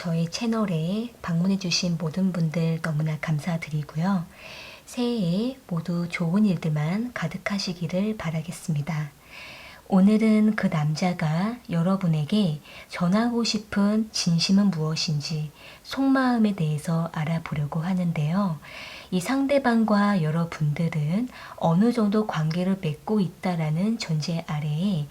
저희 채널에 방문해주신 모든 분들 너무나 감사드리고요. 새해에 모두 좋은 일들만 가득하시기를 바라겠습니다. 오늘은 그 남자가 여러분에게 전하고 싶은 진심은 무엇인지 속마음에 대해서 알아보려고 하는데요. 이 상대방과 여러분들은 어느 정도 관계를 맺고 있다라는 전제 아래에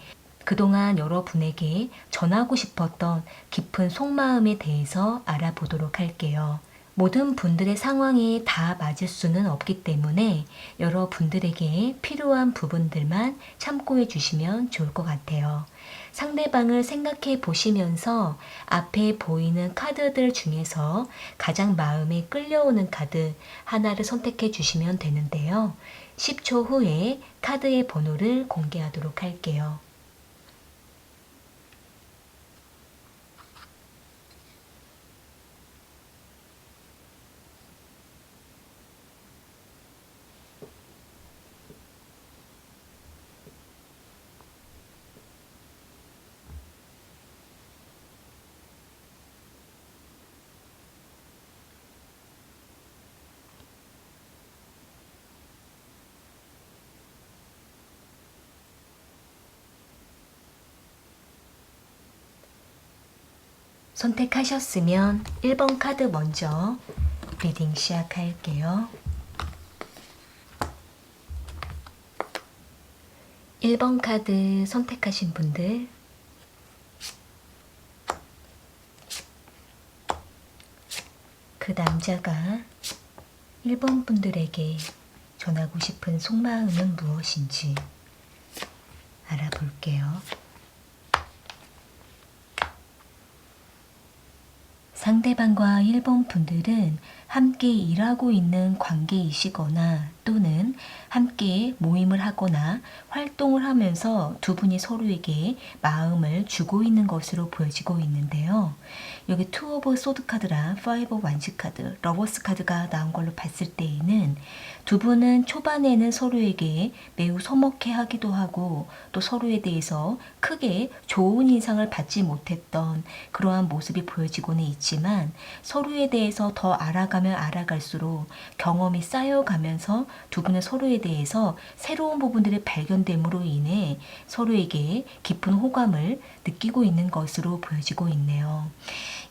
그동안 여러분에게 전하고 싶었던 깊은 속마음에 대해서 알아보도록 할게요. 모든 분들의 상황이 다 맞을 수는 없기 때문에 여러분들에게 필요한 부분들만 참고해 주시면 좋을 것 같아요. 상대방을 생각해 보시면서 앞에 보이는 카드들 중에서 가장 마음에 끌려오는 카드 하나를 선택해 주시면 되는데요. 10초 후에 카드의 번호를 공개하도록 할게요. 선택하셨으면 1번 카드 먼저 리딩 시작할게요. 1번 카드 선택하신 분들 그 남자가 1번 분들에게 전하고 싶은 속마음은 무엇인지 알아볼게요. 상대방과 1번 분들은 함께 일하고 있는 관계이시거나 또는 함께 모임을 하거나 활동을 하면서 두 분이 서로에게 마음을 주고 있는 것으로 보여지고 있는데요. 여기 투 오브 소드 카드랑 파이브 완지 카드, 러버스 카드가 나온 걸로 봤을 때에는 두 분은 초반에는 서로에게 매우 서먹해 하기도 하고 또 서로에 대해서 크게 좋은 인상을 받지 못했던 그러한 모습이 보여지고는 있지만 서로에 대해서 더 알아가 면 알아갈수록 경험이 쌓여가면서 두 분은 서로에 대해서 새로운 부분들이 발견됨으로 인해 서로에게 깊은 호감을 느끼고 있는 것으로 보여지고 있네요.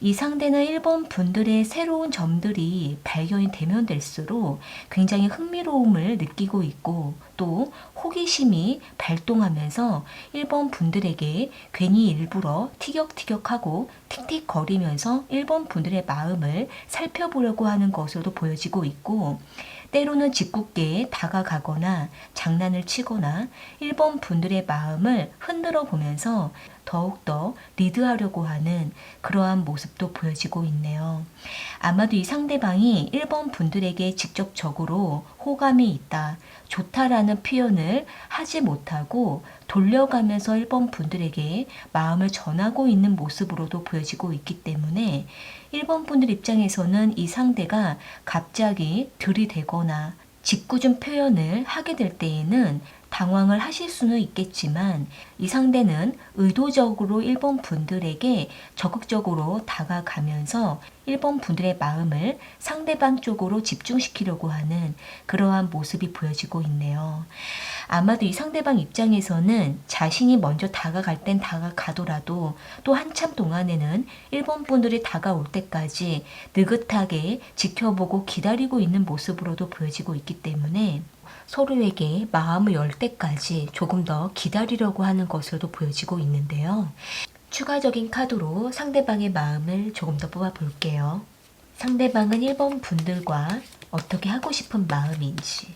이 상대는 일본 분들의 새로운 점들이 발견이 되면 될수록 굉장히 흥미로움을 느끼고 있고 또 호기심이 발동하면서 일본 분들에게 괜히 일부러 티격티격하고 틱틱거리면서 일본 분들의 마음을 살펴보려고 하는 것으로도 보여지고 있고 때로는 짓궂게 다가가거나 장난을 치거나 일본 분들의 마음을 흔들어 보면서 더욱더 리드하려고 하는 그러한 모습도 보여지고 있네요. 아마도 이 상대방이 일본 분들에게 직접적으로 호감이 있다, 좋다라는 표현을 하지 못하고 돌려가면서 일본 분들에게 마음을 전하고 있는 모습으로도 보여지고 있기 때문에 일본 분들 입장에서는 이 상대가 갑자기 들이대거나 짓궂은 표현을 하게 될 때에는 당황을 하실 수는 있겠지만 이 상대는 의도적으로 일본 분들에게 적극적으로 다가가면서 일본 분들의 마음을 상대방 쪽으로 집중시키려고 하는 그러한 모습이 보여지고 있네요. 아마도 이 상대방 입장에서는 자신이 먼저 다가갈 땐 다가가더라도 또 한참 동안에는 일본 분들이 다가올 때까지 느긋하게 지켜보고 기다리고 있는 모습으로도 보여지고 있기 때문에 서로에게 마음을 열 때까지 조금 더 기다리려고 하는 것으로도 보여지고 있는데요. 추가적인 카드로 상대방의 마음을 조금 더 뽑아 볼게요. 상대방은 1번 분들과 어떻게 하고 싶은 마음인지.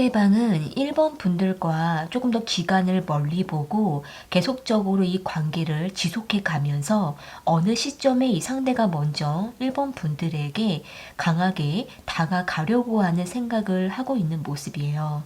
상대방은 1번 분들과 조금 더 기간을 멀리 보고 계속적으로 이 관계를 지속해 가면서 어느 시점에 이 상대가 먼저 1번 분들에게 강하게 다가가려고 하는 생각을 하고 있는 모습이에요.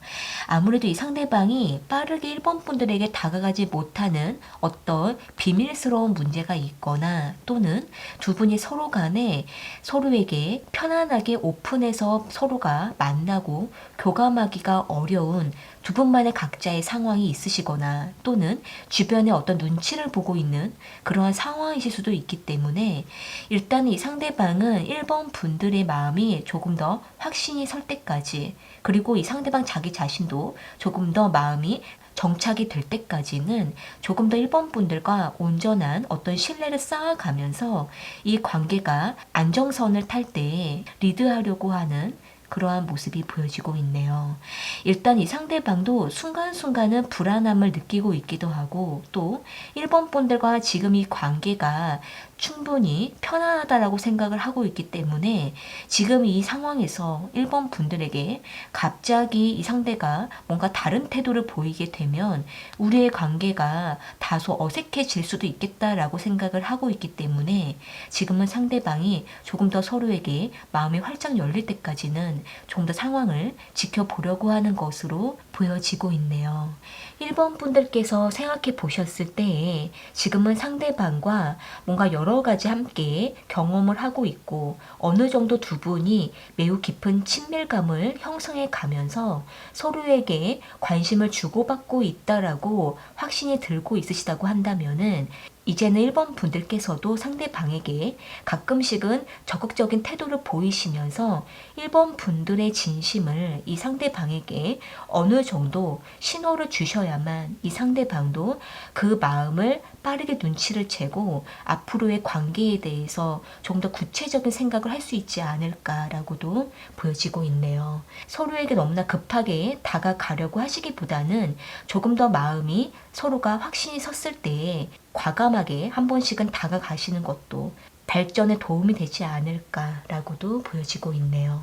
아무래도 이 상대방이 빠르게 1번 분들에게 다가가지 못하는 어떤 비밀스러운 문제가 있거나 또는 두 분이 서로 간에 서로에게 편안하게 오픈해서 서로가 만나고 교감하기 가 어려운 두 분만의 각자의 상황이 있으시거나 또는 주변에 어떤 눈치를 보고 있는 그러한 상황이실 수도 있기 때문에 일단 이 상대방은 1번 분들의 마음이 조금 더 확신이 설 때까지 그리고 이 상대방 자기 자신도 조금 더 마음이 정착이 될 때까지는 조금 더 1번 분들과 온전한 어떤 신뢰를 쌓아가면서 이 관계가 안정선을 탈 때 리드하려고 하는 그러한 모습이 보여지고 있네요. 일단 이 상대방도 순간순간은 불안함을 느끼고 있기도 하고 또 1번 분들과 지금 이 관계가 충분히 편안하다라고 생각을 하고 있기 때문에 지금 이 상황에서 1번 분들에게 갑자기 이 상대가 뭔가 다른 태도를 보이게 되면 우리의 관계가 다소 어색해질 수도 있겠다라고 생각을 하고 있기 때문에 지금은 상대방이 조금 더 서로에게 마음이 활짝 열릴 때까지는 좀 더 상황을 지켜보려고 하는 것으로 보여지고 있네요. 1번 분들께서 생각해 보셨을 때에 지금은 상대방과 뭔가 여러 가지 함께 경험을 하고 있고 어느 정도 두 분이 매우 깊은 친밀감을 형성해 가면서 서로에게 관심을 주고받고 있다라고 확신이 들고 있으시다고 한다면은 이제는 1번 분들께서도 상대방에게 가끔씩은 적극적인 태도를 보이시면서 1번 분들의 진심을 이 상대방에게 어느 정도 신호를 주셔야만 이 상대방도 그 마음을 빠르게 눈치를 채고 앞으로의 관계에 대해서 좀 더 구체적인 생각을 할 수 있지 않을까라고도 보여지고 있네요. 서로에게 너무나 급하게 다가가려고 하시기보다는 조금 더 마음이 서로가 확신이 섰을 때 과감하게 한 번씩은 다가가시는 것도 발전에 도움이 되지 않을까라고도 보여지고 있네요.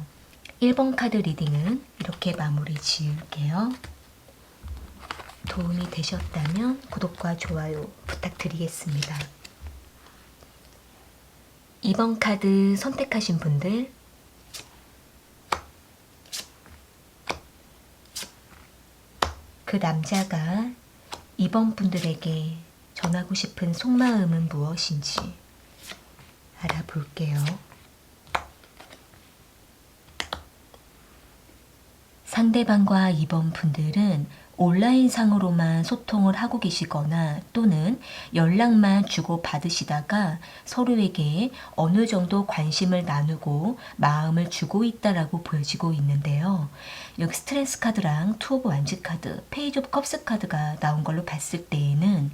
1번 카드 리딩은 이렇게 마무리 지을게요. 도움이 되셨다면 구독과 좋아요 부탁드리겠습니다. 2번 카드 선택하신 분들 그 남자가 2번 분들에게 전하고 싶은 속마음은 무엇인지 알아볼게요. 상대방과 2번 분들은 온라인상으로만 소통을 하고 계시거나 또는 연락만 주고 받으시다가 서로에게 어느 정도 관심을 나누고 마음을 주고 있다라고 보여지고 있는데요. 여기 스트레스 카드랑 투 오브 완즈 카드, 페이지 오브 컵스 카드가 나온 걸로 봤을 때에는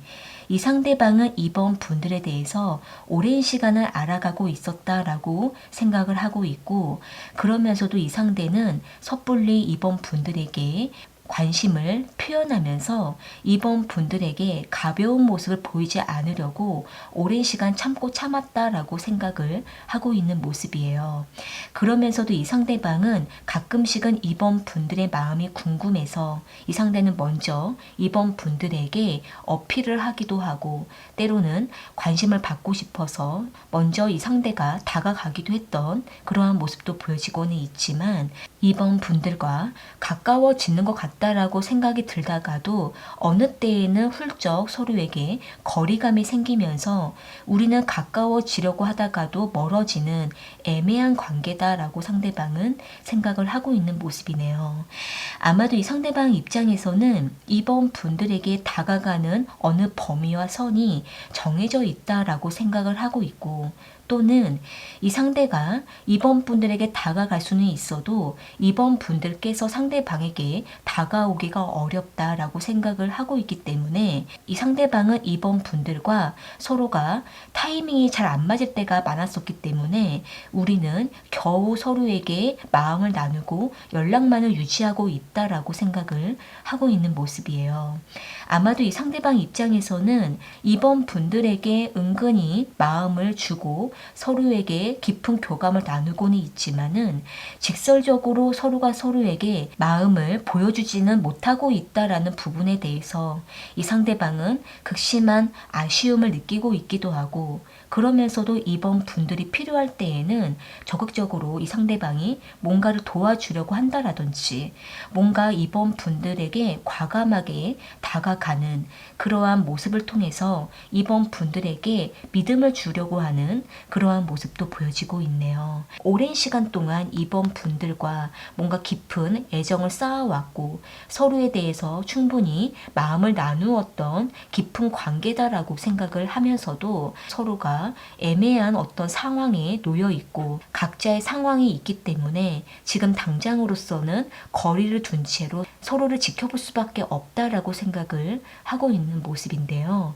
이 상대방은 이번 분들에 대해서 오랜 시간을 알아가고 있었다라고 생각을 하고 있고 그러면서도 이 상대는 섣불리 이번 분들에게 관심을 표현하면서 이번 분들에게 가벼운 모습을 보이지 않으려고 오랜 시간 참고 참았다라고 생각을 하고 있는 모습이에요. 그러면서도 이 상대방은 가끔씩은 이번 분들의 마음이 궁금해서 이 상대는 먼저 이번 분들에게 어필을 하기도 하고 때로는 관심을 받고 싶어서 먼저 이 상대가 다가가기도 했던 그러한 모습도 보여지고는 있지만 이번 분들과 가까워지는 것 같 다라고 생각이 들다가도 어느 때에는 훌쩍 서로에게 거리감이 생기면서 우리는 가까워지려고 하다가도 멀어지는 애매한 관계다라고 상대방은 생각을 하고 있는 모습이네요. 아마도 이 상대방 입장에서는 이번 분들에게 다가가는 어느 범위와 선이 정해져 있다라고 생각을 하고 있고 또는 이 상대가 이번 분들에게 다가갈 수는 있어도 이번 분들께서 상대방에게 다가오기가 어렵다라고 생각을 하고 있기 때문에 이 상대방은 이번 분들과 서로가 타이밍이 잘 안 맞을 때가 많았었기 때문에 우리는 겨우 서로에게 마음을 나누고 연락만을 유지하고 있다라고 생각을 하고 있는 모습이에요. 아마도 이 상대방 입장에서는 이번 분들에게 은근히 마음을 주고 서로에게 깊은 교감을 나누고는 있지만은 직설적으로 서로가 서로에게 마음을 보여주지는 못하고 있다라는 부분에 대해서 이 상대방은 극심한 아쉬움을 느끼고 있기도 하고 그러면서도 이번 분들이 필요할 때에는 적극적으로 이 상대방이 뭔가를 도와주려고 한다라든지 뭔가 이번 분들에게 과감하게 다가가는 그러한 모습을 통해서 이번 분들에게 믿음을 주려고 하는 그러한 모습도 보여지고 있네요. 오랜 시간 동안 이번 분들과 뭔가 깊은 애정을 쌓아왔고 서로에 대해서 충분히 마음을 나누었던 깊은 관계다라고 생각을 하면서도 서로가 애매한 어떤 상황에 놓여 있고 각자의 상황이 있기 때문에 지금 당장으로서는 거리를 둔 채로 서로를 지켜볼 수밖에 없다라고 생각을 하고 있는 모습인데요.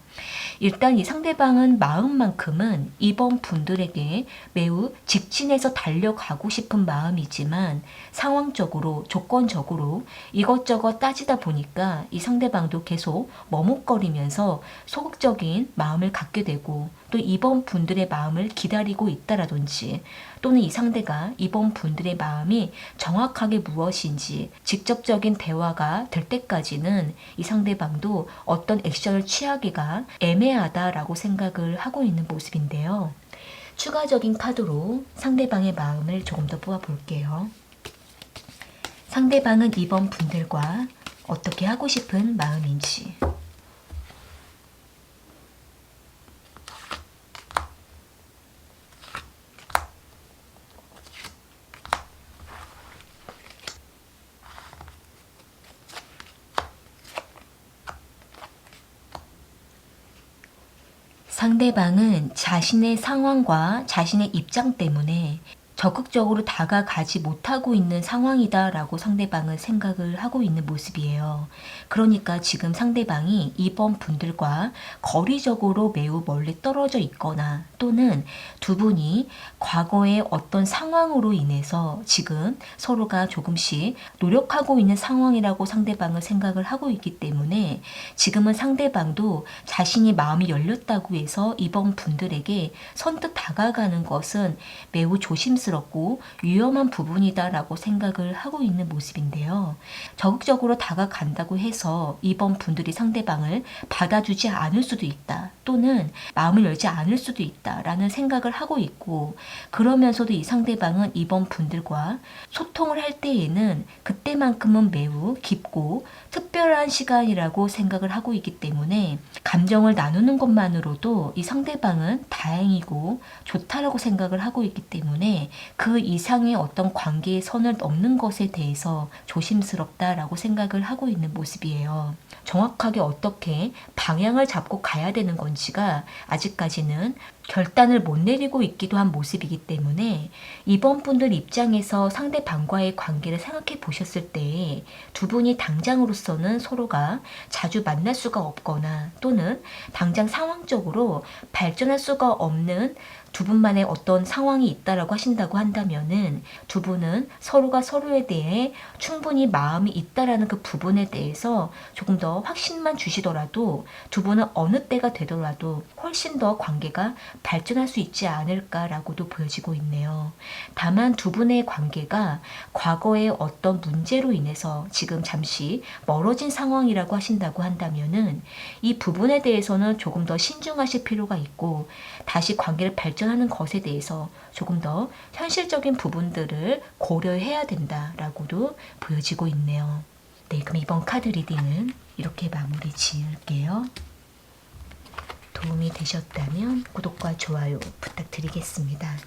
일단 이 상대방은 마음만큼은 이번 분 들에게 매우 직진해서 달려가고 싶은 마음이지만 상황적으로 조건적으로 이것저것 따지다 보니까 이 상대방도 계속 머뭇거리면서 소극적인 마음을 갖게 되고 또 이번 분들의 마음을 기다리고 있다라든지 또는 이 상대가 이번 분들의 마음이 정확하게 무엇인지 직접적인 대화가 될 때까지는 이 상대방도 어떤 액션을 취하기가 애매하다라고 생각을 하고 있는 모습인데요. 추가적인 카드로 상대방의 마음을 조금 더 뽑아 볼게요. 상대방은 이번 분들과 어떻게 하고 싶은 마음인지. 상대방은 자신의 상황과 자신의 입장 때문에 적극적으로 다가가지 못하고 있는 상황이다라고 상대방은 생각을 하고 있는 모습이에요. 그러니까 지금 상대방이 이번 분들과 거리적으로 매우 멀리 떨어져 있거나 또는 두 분이 과거의 어떤 상황으로 인해서 지금 서로가 조금씩 노력하고 있는 상황이라고 상대방은 생각을 하고 있기 때문에 지금은 상대방도 자신이 마음이 열렸다고 해서 이번 분들에게 선뜻 다가가는 것은 매우 조심 스럽고 위험한 부분이다라고 생각을 하고 있는 모습인데요. 적극적으로 다가간다고 해서 이번 분들이 상대방을 받아주지 않을 수도 있다. 또는 마음을 열지 않을 수도 있다라는 생각을 하고 있고 그러면서도 이 상대방은 이번 분들과 소통을 할 때에는 그때만큼은 매우 깊고 특별한 시간이라고 생각을 하고 있기 때문에 감정을 나누는 것만으로도 이 상대방은 다행이고 좋다라고 생각을 하고 있기 때문에 그 이상의 어떤 관계의 선을 넘는 것에 대해서 조심스럽다라고 생각을 하고 있는 모습이에요. 정확하게 어떻게 방향을 잡고 가야 되는 건지가 아직까지는 결단을 못 내리고 있기도 한 모습이기 때문에 이번 분들 입장에서 상대방과의 관계를 생각해 보셨을 때 두 분이 당장으로서는 서로가 자주 만날 수가 없거나 또는 당장 상황적으로 발전할 수가 없는 두 분만의 어떤 상황이 있다라고 하신다고 한다면은 두 분은 서로가 서로에 대해 충분히 마음이 있다라는 그 부분에 대해서 조금 더 확신만 주시더라도 두 분은 어느 때가 되더라도 훨씬 더 관계가 발전할 수 있지 않을까라고도 보여지고 있네요. 다만 두 분의 관계가 과거의 어떤 문제로 인해서 지금 잠시 멀어진 상황이라고 하신다고 한다면은 이 부분에 대해서는 조금 더 신중하실 필요가 있고 다시 관계를 발전하는 것에 대해서 조금 더 현실적인 부분들을 고려해야 된다라고도 보여지고 있네요. 네, 그럼 이번 카드 리딩은 이렇게 마무리 지을게요. 도움이 되셨다면 구독과 좋아요 부탁드리겠습니다.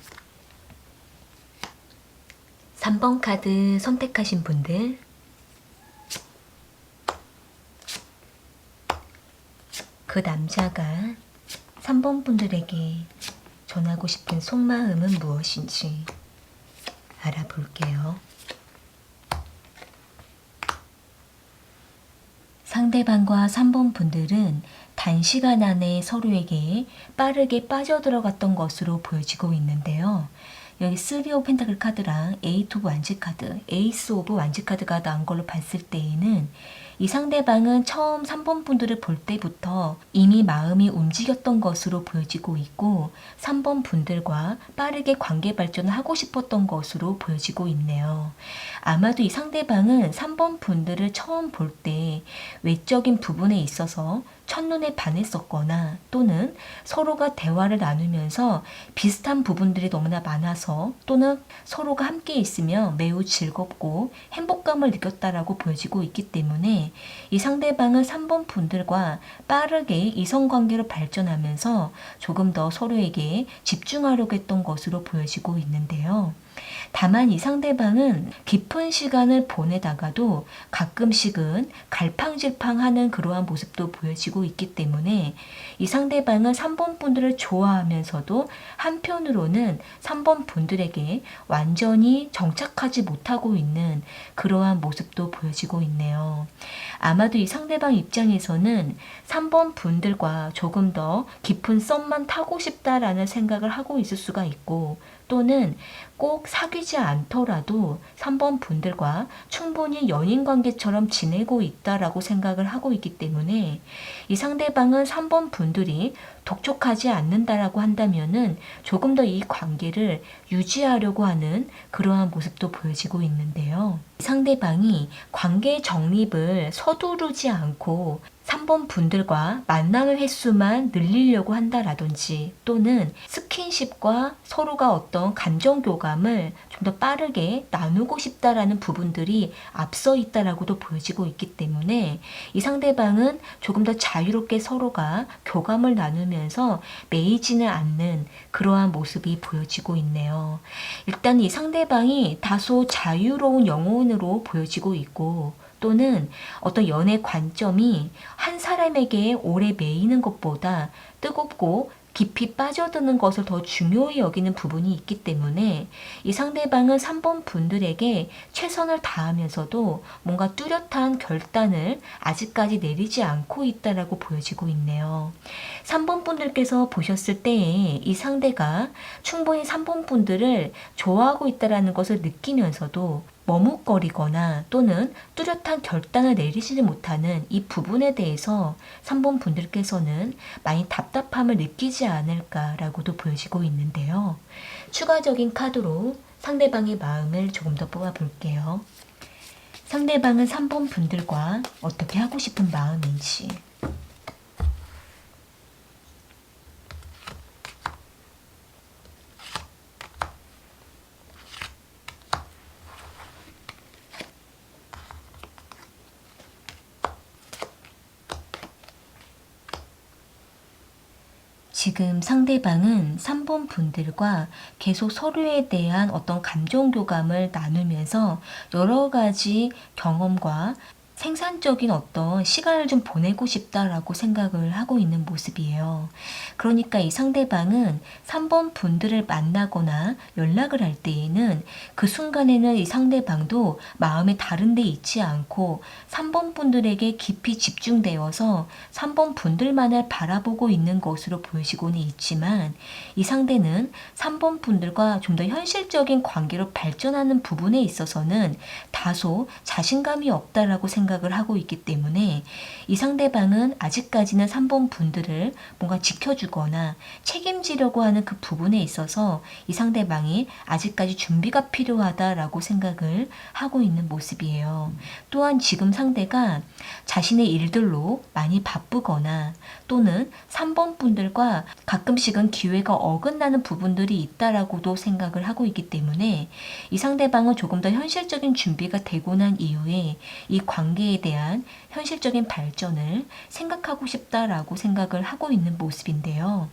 3번 카드 선택하신 분들 그 남자가 3번 분들에게 전하고 싶은 속마음은 무엇인지 알아볼게요. 상대방과 3번 분들은 단시간 안에 서로에게 빠르게 빠져들어갔던 것으로 보여지고 있는데요. 여기 3 오브 펜타클 카드랑 8 오브 완지 카드, 에이스 오브 완지 카드가 나온 걸로 봤을 때에는 이 상대방은 처음 3번 분들을 볼 때부터 이미 마음이 움직였던 것으로 보여지고 있고 3번 분들과 빠르게 관계 발전을 하고 싶었던 것으로 보여지고 있네요. 아마도 이 상대방은 3번 분들을 처음 볼 때 외적인 부분에 있어서 첫눈에 반했었거나 또는 서로가 대화를 나누면서 비슷한 부분들이 너무나 많아서 또는 서로가 함께 있으면 매우 즐겁고 행복감을 느꼈다라고 보여지고 있기 때문에 이 상대방은 3번 분들과 빠르게 이성관계로 발전하면서 조금 더 서로에게 집중하려고 했던 것으로 보여지고 있는데요. 다만 이 상대방은 깊은 시간을 보내다가도 가끔씩은 갈팡질팡하는 그러한 모습도 보여지고 있기 때문에 이 상대방은 3번 분들을 좋아하면서도 한편으로는 3번 분들에게 완전히 정착하지 못하고 있는 그러한 모습도 보여지고 있네요. 아마도 이 상대방 입장에서는 3번 분들과 조금 더 깊은 썸만 타고 싶다라는 생각을 하고 있을 수가 있고 또는 꼭 사귀지 않더라도 3번 분들과 충분히 연인 관계처럼 지내고 있다라고 생각을 하고 있기 때문에 이 상대방은 3번 분들이 독촉하지 않는다라고 한다면은 조금 더 이 관계를 유지하려고 하는 그러한 모습도 보여지고 있는데요. 상대방이 관계 정립을 서두르지 않고 3번 분들과 만남의 횟수만 늘리려고 한다라든지 또는 스킨십과 서로가 어떤 감정 교감을 좀 더 빠르게 나누고 싶다라는 부분들이 앞서 있다라고도 보여지고 있기 때문에 이 상대방은 조금 더 자유롭게 서로가 교감을 나누면서 매이지는 않는 그러한 모습이 보여지고 있네요. 일단 이 상대방이 다소 자유로운 영혼으로 보여지고 있고 또는 어떤 연애 관점이 한 사람에게 오래 매이는 것보다 뜨겁고 깊이 빠져드는 것을 더 중요히 여기는 부분이 있기 때문에 이 상대방은 3번 분들에게 최선을 다하면서도 뭔가 뚜렷한 결단을 아직까지 내리지 않고 있다라고 보여지고 있네요. 3번 분들께서 보셨을 때에 이 상대가 충분히 3번 분들을 좋아하고 있다라는 것을 느끼면서도 머뭇거리거나 또는 뚜렷한 결단을 내리지 못하는 이 부분에 대해서 3번 분들께서는 많이 답답함을 느끼지 않을까라고도 보여지고 있는데요. 추가적인 카드로 상대방의 마음을 조금 더 뽑아 볼게요. 상대방은 3번 분들과 어떻게 하고 싶은 마음인지. 지금 상대방은 3번 분들과 계속 서로에 대한 어떤 감정 교감을 나누면서 여러 가지 경험과 생산적인 어떤 시간을 좀 보내고 싶다라고 생각을 하고 있는 모습이에요. 그러니까 이 상대방은 3번 분들을 만나거나 연락을 할 때에는 그 순간에는 이 상대방도 마음이 다른 데 있지 않고 3번 분들에게 깊이 집중되어서 3번 분들만을 바라보고 있는 것으로 보이시고는 있지만 이 상대는 3번 분들과 좀 더 현실적인 관계로 발전하는 부분에 있어서는 다소 자신감이 없다라고 생각 생각을 하고 있기 때문에 이 상대방은 아직까지는 3번 분들을 뭔가 지켜주거나 책임지려고 하는 그 부분에 있어서 이 상대방이 아직까지 준비가 필요하다라고 생각을 하고 있는 모습이에요. 또한 지금 상대가 자신의 일들로 많이 바쁘거나 또는 3번 분들과 가끔씩은 기회가 어긋나는 부분들이 있다라고도 생각을 하고 있기 때문에 이 상대방은 조금 더 현실적인 준비가 되고 난 이후에 이 관계 에 대한 현실적인 발전을 생각하고 싶다라고 생각을 하고 있는 모습인데요.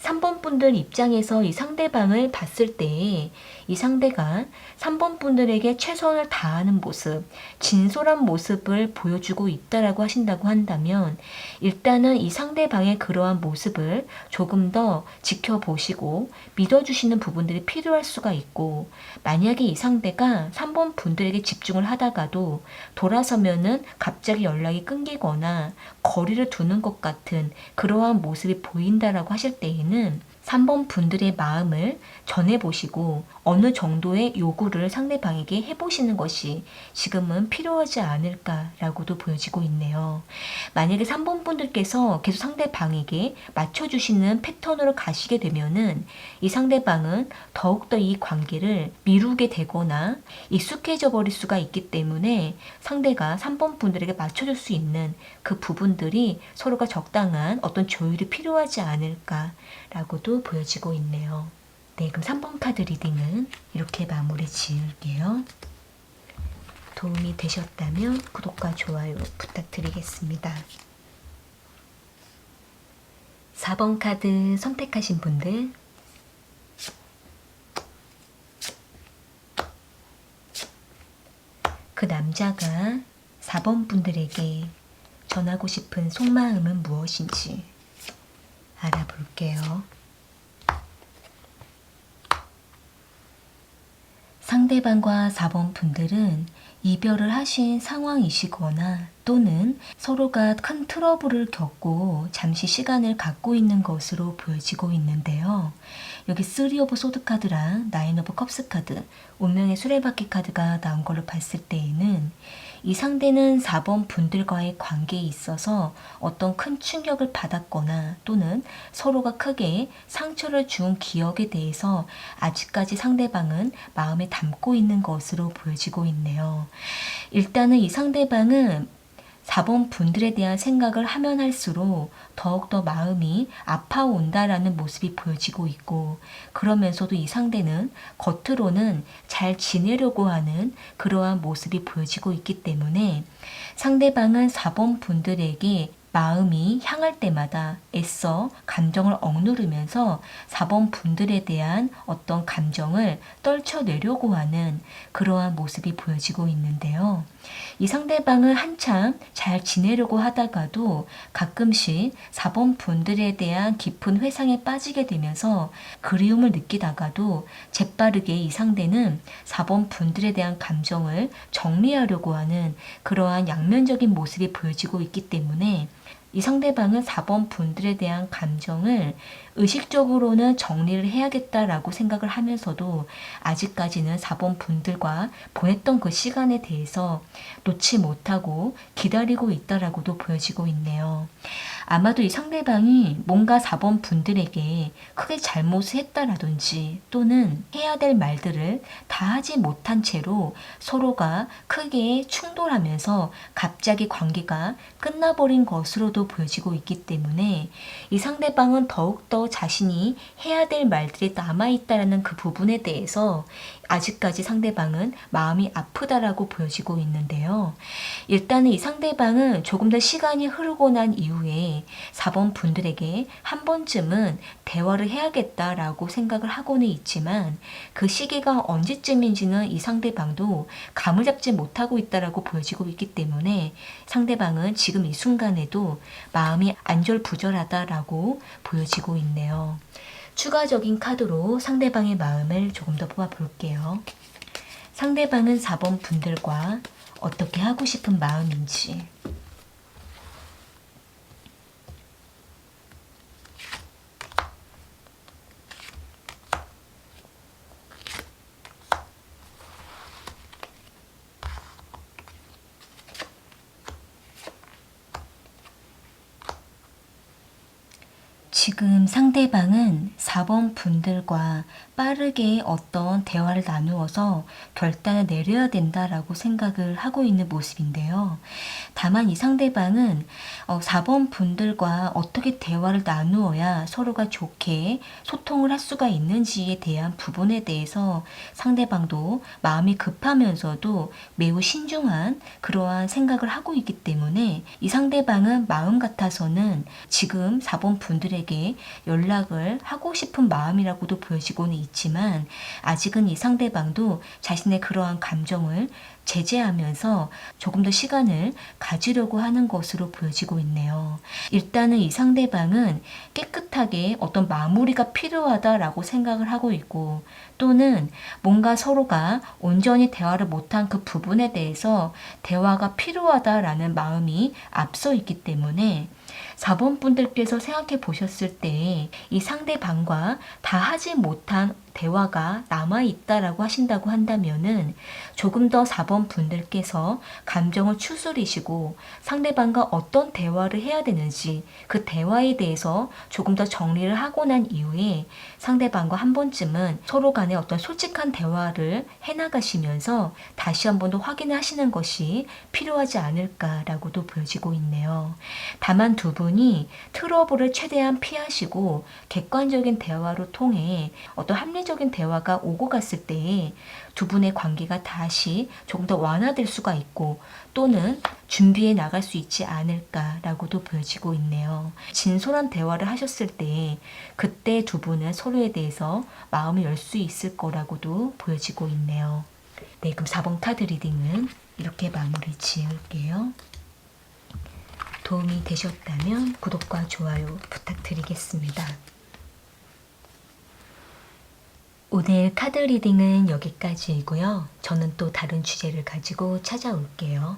3번 분들 입장에서 이 상대방을 봤을 때 이 상대가 3번 분들에게 최선을 다하는 모습, 진솔한 모습을 보여주고 있다라고 하신다고 한다면 일단은 이 상대방의 그러한 모습을 조금 더 지켜보시고 믿어주시는 부분들이 필요할 수가 있고 만약에 이 상대가 3번 분들에게 집중을 하다가도 돌아서면은 갑자기 연락이 끊기거나 거리를 두는 것 같은 그러한 모습이 보인다라고 하실 때에는 3번 분들의 마음을 전해보시고 어느 정도의 요구를 상대방에게 해보시는 것이 지금은 필요하지 않을까라고도 보여지고 있네요. 만약에 3번 분들께서 계속 상대방에게 맞춰주시는 패턴으로 가시게 되면은 이 상대방은 더욱더 이 관계를 미루게 되거나 익숙해져 버릴 수가 있기 때문에 상대가 3번 분들에게 맞춰줄 수 있는 그 부분들이 서로가 적당한 어떤 조율이 필요하지 않을까라고도 보여지고 있네요. 네, 그럼 3번 카드 리딩은 이렇게 마무리 지을게요. 도움이 되셨다면 구독과 좋아요 부탁드리겠습니다. 4번 카드 선택하신 분들 그 남자가 4번 분들에게 전하고 싶은 속마음은 무엇인지 알아볼게요. 상대방과 4번 분들은 이별을 하신 상황이시거나 또는 서로가 큰 트러블을 겪고 잠시 시간을 갖고 있는 것으로 보여지고 있는데요. 여기 3 오브 소드 카드랑 9 오브 컵스 카드, 운명의 수레바퀴 카드가 나온 걸로 봤을 때에는 이 상대는 4번 분들과의 관계에 있어서 어떤 큰 충격을 받았거나 또는 서로가 크게 상처를 준 기억에 대해서 아직까지 상대방은 마음에 담고 있는 것으로 보여지고 있네요. 일단은 이 상대방은 4번 분들에 대한 생각을 하면 할수록 더욱더 마음이 아파온다라는 모습이 보여지고 있고 그러면서도 이 상대는 겉으로는 잘 지내려고 하는 그러한 모습이 보여지고 있기 때문에 상대방은 4번 분들에게 마음이 향할 때마다 애써 감정을 억누르면서 4번 분들에 대한 어떤 감정을 떨쳐내려고 하는 그러한 모습이 보여지고 있는데요. 이 상대방을 한참 잘 지내려고 하다가도 가끔씩 4번 분들에 대한 깊은 회상에 빠지게 되면서 그리움을 느끼다가도 재빠르게 이 상대는 4번 분들에 대한 감정을 정리하려고 하는 그러한 양면적인 모습이 보여지고 있기 때문에 이 상대방은 4번 분들에 대한 감정을 의식적으로는 정리를 해야겠다라고 생각을 하면서도 아직까지는 4번 분들과 보냈던 그 시간에 대해서 놓지 못하고 기다리고 있다라고도 보여지고 있네요. 아마도 이 상대방이 뭔가 4번 분들에게 크게 잘못을 했다라든지 또는 해야 될 말들을 다 하지 못한 채로 서로가 크게 충돌하면서 갑자기 관계가 끝나버린 것으로도 보여지고 있기 때문에 이 상대방은 더욱더 자신이 해야 될 말들이 남아있다라는 그 부분에 대해서 아직까지 상대방은 마음이 아프다라고 보여지고 있는데요. 일단은 이 상대방은 조금 더 시간이 흐르고 난 이후에 4번 분들에게 한 번쯤은 대화를 해야겠다라고 생각을 하고는 있지만 그 시기가 언제쯤인지는 이 상대방도 감을 잡지 못하고 있다라고 보여지고 있기 때문에 상대방은 지금 이 순간에도 마음이 안절부절하다라고 보여지고 있네요. 추가적인 카드로 상대방의 마음을 조금 더 뽑아 볼게요. 상대방은 4번 분들과 어떻게 하고 싶은 마음인지. 지금 상대방은 4번 분들과 빠르게 어떤 대화를 나누어서 결단을 내려야 된다라고 생각을 하고 있는 모습인데요. 다만 이 상대방은 4번 어, 분들과 어떻게 대화를 나누어야 서로가 좋게 소통을 할 수가 있는지에 대한 부분에 대해서 상대방도 마음이 급하면서도 매우 신중한 그러한 생각을 하고 있기 때문에 이 상대방은 마음 같아서는 지금 4번 분들에게 연락을 하고 싶은 마음이라고도 보여지고는 있지만 아직은 이 상대방도 자신의 그러한 감정을 제재하면서 조금 더 시간을 가지려고 하는 것으로 보여지고 있네요. 일단은 이 상대방은 깨끗하게 어떤 마무리가 필요하다라고 생각을 하고 있고 또는 뭔가 서로가 온전히 대화를 못한 그 부분에 대해서 대화가 필요하다라는 마음이 앞서 있기 때문에 4번 분들께서 생각해 보셨을 때 이 상대방과 다 하지 못한 대화가 남아 있다라고 하신다고 한다면은 조금 더 4번 분들께서 감정을 추스리시고 상대방과 어떤 대화를 해야 되는지 그 대화에 대해서 조금 더 정리를 하고 난 이후에 상대방과 한 번쯤은 서로 간에 어떤 솔직한 대화를 해나가시면서 다시 한 번 더 확인을 하시는 것이 필요하지 않을까라고도 보여지고 있네요. 다만 두 분이 트러블을 최대한 피하시고 객관적인 대화로 통해 어떤 합리 적인 대화가 오고 갔을 때두 분의 관계가 다시 조금 더 완화될 수가 있고 또는 준비해 나갈 수 있지 않을까라고도 보여지고 있네요. 진솔한 대화를 하셨을 때 그때 두 분은 서로에 대해서 마음을 열 수 있을 거라고도 보여지고 있네요. 네, 그럼 4번 카드 리딩은 이렇게 마무리 지을게요. 도움이 되셨다면 구독과 좋아요 부탁드리겠습니다. 오늘 카드 리딩은 여기까지이고요. 저는 또 다른 주제를 가지고 찾아올게요.